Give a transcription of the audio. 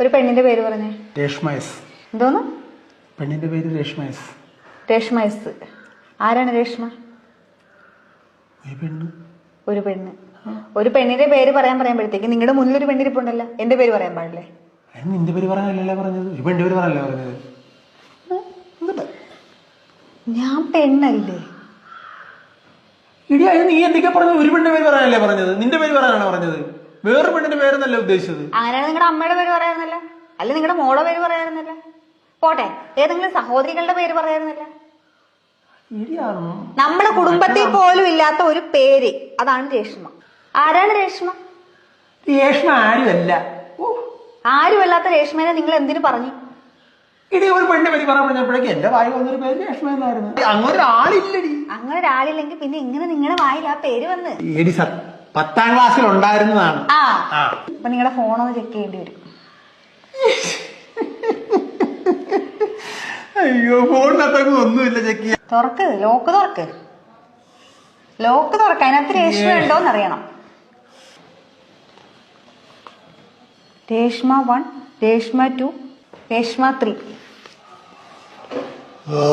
ഒരു പെണ്ണിന്റെ പേര് പറഞ്ഞു. രേഷ്മ എസ് എന്തോന്ന്? പെണ്ണിന്റെ പേര് രേഷ്മ എസ് രേഷ്മ എസ് ആരാണ് രേഷ്മ? ഒരു പെണ്ണ്. ഒരു പെണ്ണ്. ഒരു പെണ്ണിന്റെ പേര് പറയാൻ പറയുമ്പോഴത്തേക്ക് നിങ്ങളുടെ മുന്നിൽ ഒരു പെണ്ണിരിപ്പുണ്ടല്ലോ എന്റെ പേര് പറയാൻ പാടില്ലേ? അതിന് നിന്റെ പേര് പറയാനല്ലേ പറഞ്ഞത്? ഒരു പെണ്ണിന്റെ പേര് പറയാനല്ലേ പറഞ്ഞത്? ഞാൻ പെണ്ണല്ലേ? ഇടി അതിന് നീ എന്തൊക്കെ പറഞ്ഞത്? ഒരു പെണ്ണിന്റെ പേര് പറയാനല്ലേ പറഞ്ഞത്? നിന്റെ പേര് പറയാനാണ് പറഞ്ഞത്? വേറൊരു പെണ്ണിന്റെ പേരെന്നല്ല ഉദ്ദേശിച്ചത്? അങ്ങനെയാണ് നിങ്ങളുടെ അമ്മയുടെ പേര് പറയാറുന്നല്ല? അല്ല നിങ്ങളുടെ മോളെ പേര് പറയാറുന്നല്ല? പോട്ടെ ഏതെങ്കിലും സഹോദരികളുടെ പേര് പറയാറുന്നല്ല? നമ്മളെ കുടുംബത്തിൽ പോലും ഇല്ലാത്ത ഒരു പേര് അതാണ് രേഷ്മ. ആരാണ് രേഷ്മ? രേഷ്മ ആരുമല്ല. ആരുമല്ലാത്ത രേഷ്മേനെ നിങ്ങൾ എന്തിനു പറഞ്ഞു? ഇടി ഒരു പെണ്ണിന്റെ പേര് പറയാൻ പറഞ്ഞപ്പോഴേക്ക് എന്റെ വായി വന്നൊരു പേര് രേഷ്മ എന്നായിരുന്നു. അങ്ങനെ ഒരാളില്ലടി അങ്ങനെ ഒരാളില്ലെങ്കിൽ പിന്നെ ഇങ്ങനെ നിങ്ങളുടെ വായിൽ ആ പേര് വന്ന്? എടി പത്താം ക്ലാസ്സിൽ ഉണ്ടായിരുന്നതാണ്. അപ്പൊ നിങ്ങളുടെ ഫോണൊന്ന് ചെക്ക് ചെയ്യേണ്ടി വരും. അയ്യോ ഫോണിനകത്തൊക്കെ ഒന്നുമില്ല ചെക്ക് ചെയ്യാൻ. തുറക്ക് ലോക്ക് തുറക്ക്. ലോക്ക് തുറക്ക് അതിനകത്ത് രേഷ്മ ഉണ്ടോന്ന് അറിയണം Reshma one Reshma two Reshma three ഓ